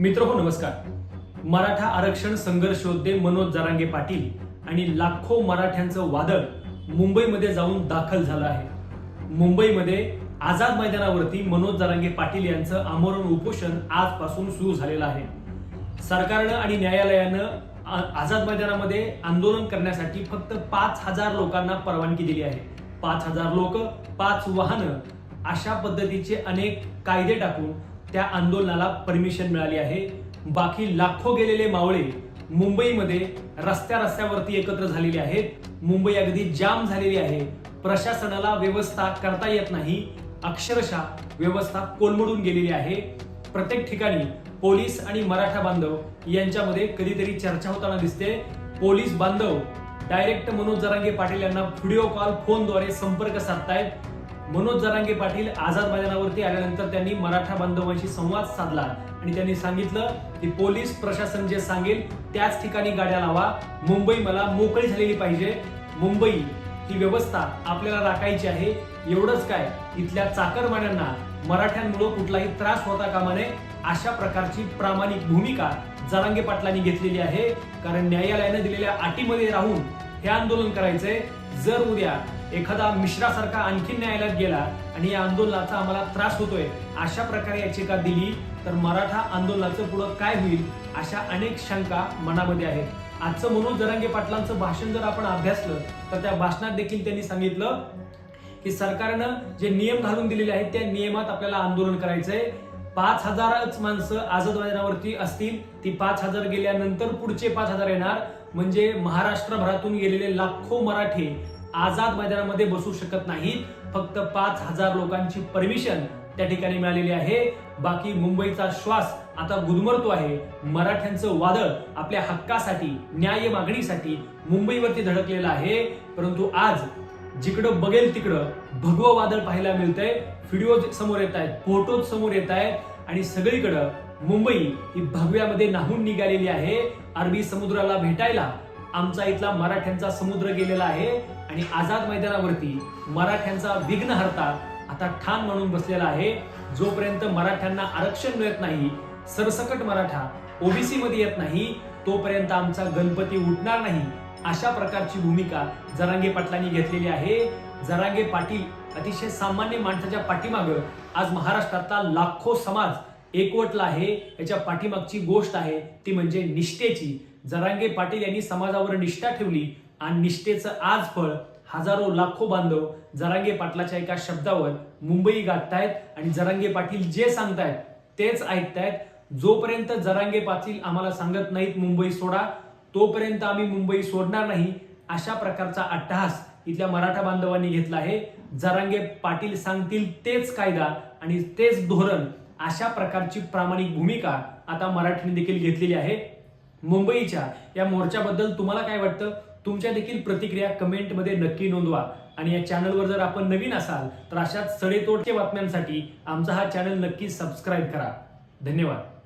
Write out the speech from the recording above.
मित्र हो नमस्कार. मराठा आरक्षण संघर्ष योद्धे मनोज जरांगे पाटील आणि लाखो मराठ्यांचं वादळ मुंबईमध्ये जाऊन दाखल झालं आहे. मुंबईमध्ये आझाद मैदानावरती मनोज जरांगे पाटील यांचं आमरण उपोषण आजपासून सुरू झालेलं आहे. सरकारनं आणि न्यायालयानं आझाद मैदानामध्ये आंदोलन करण्यासाठी फक्त पाच हजार लोकांना परवानगी दिली आहे. पाच हजार लोक पाच वाहनं अशा पद्धतीचे अनेक कायदे टाकून त्या आंदोलनाला परमिशन मिळाली आहे. बाकी लाखो गेलेले मावळे मुंबईमध्ये रस्त्या रस्त्यावरती एकत्र झालेले आहेत. मुंबई अगदी जाम झालेली आहे. प्रशासनाला व्यवस्था करता येत नाही. अक्षरशः व्यवस्था कोलमडून गेलेली आहे. प्रत्येक ठिकाणी पोलीस आणि मराठा बांधव यांच्यामध्ये कधीतरी चर्चा होताना दिसते. पोलीस बांधव डायरेक्ट मनोज जरांगे पाटील यांना व्हिडिओ कॉल फोनद्वारे संपर्क साधतायत. मनोज जरांगे पाटील आझाद मैदानावरती आल्यानंतर त्यांनी मराठा बांधवांशी संवाद साधला. आणि त्यांनी सांगितलं की पोलीस प्रशासन जे सांगेल त्याच ठिकाणी गाड्या लावा. मुंबई मला मोकळी झालेली पाहिजे. मुंबई ही व्यवस्था आपल्याला राखायची आहे. एवढंच काय इथल्या चाकरमान्यांना मराठ्यांमुळे कुठलाही त्रास होता कामा नये अशा प्रकारची प्रामाणिक भूमिका जरांगे पाटलांनी घेतलेली आहे. कारण न्यायालयानं दिलेल्या अटीमध्ये राहून हे आंदोलन करायचंय. जर उद्या एखादा मिश्रासारखा आणखी न्यायालयात गेला आणि या आंदोलनाचा आम्हाला त्रास होतोय अशा प्रकारे याचिका दिली तर मराठा आंदोलनाचं पुढं काय होईल अशा अनेक शंका मनामध्ये आहेत. आजचं मनोज जरांगे पाटलांचं भाषण जर आपण अभ्यासलं तर त्या भाषणात देखील त्यांनी सांगितलं की सरकारनं जे नियम घालून दिलेले आहेत त्या नियमात आपल्याला आंदोलन करायचंय. पाच हजारच माणसं आझाद मैदानावरती असतील ती पाच हजार गेल्यानंतर पुढचे पाच हजार येणार. म्हणजे महाराष्ट्रभरातून गेलेले लाखो मराठी आझाद मैदानामध्ये बसू शकत नाहीत. फक्त पाच हजार लोकांची परमिशन त्या ठिकाणी मिळालेली आहे. बाकी मुंबईचा श्वास आता गुदमरतो आहे. मराठ्यांचं वादळ आपल्या हक्कासाठी न्याय मागणीसाठी मुंबईवरती धडकलेलं आहे. परंतु आज जिकडं बघेल तिकडं भगवं वादळ पाहायला मिळतंय. व्हिडिओ समोर येत आहेत फोटोज समोर येत आहेत. आणि सगळीकडं मुंबई ही भगव्यामध्ये नाहून निघालेली आहे. अरबी समुद्राला भेटायला आमचा इथला मराठ्यांचा समुद्र गेलेला आहे आणि आझाद मैदानावरती मराठ्यांचा विघ्नहर्ता आता ठाण म्हणून बसलेला आहे. जोपर्यंत मराठ्यांना आरक्षण मिळत नाही सरसकट मराठा ओबीसी मध्ये येत नाही तोपर्यंत आमचा गणपती उठणार नाही अशा प्रकारची भूमिका जरांगे पाटलांनी घेतलेली आहे. जरांगे पाटील अतिशय सामान्य माणसाच्या पाठीमागं आज महाराष्ट्रातला लाखो समाज एकवटला आहे याच्या पाठीमागची गोष्ट आहे ती म्हणजे निष्ठेची. जरांगे पाटील यांनी समाजावर निष्ठा ठेवली आणि निष्ठेचं आज फळ हजारो लाखो बांधव जरांगे पाटलाच्या एका शब्दावर मुंबई गाठतायत आणि जरांगे पाटील जे सांगतायत तेच ऐकतायत. जोपर्यंत जरांगे पाटील आम्हाला सांगत नाहीत मुंबई सोडा तोपर्यंत आम्ही मुंबई सोडणार नाही अशा प्रकारचा अट्टहास इथल्या मराठा बांधवांनी घेतला आहे. जरांगे पाटील सांगतील तेच कायदा आणि तेच धोरण अशा प्रकारची प्रामाणिक भूमिका आता मराठीने देखील घेतलेली आहे. मुंबईच्या या मोर्चाबद्दल तुम्हाला काय वाटतं? तुमच्या देखील प्रतिक्रिया कमेंटमध्ये नक्की नोंदवा. आणि या चॅनलवर जर आपण नवीन असाल तर अशाच सडेतोडच्या बातम्यांसाठी आमचा हा चॅनल नक्की सबस्क्राईब करा. धन्यवाद.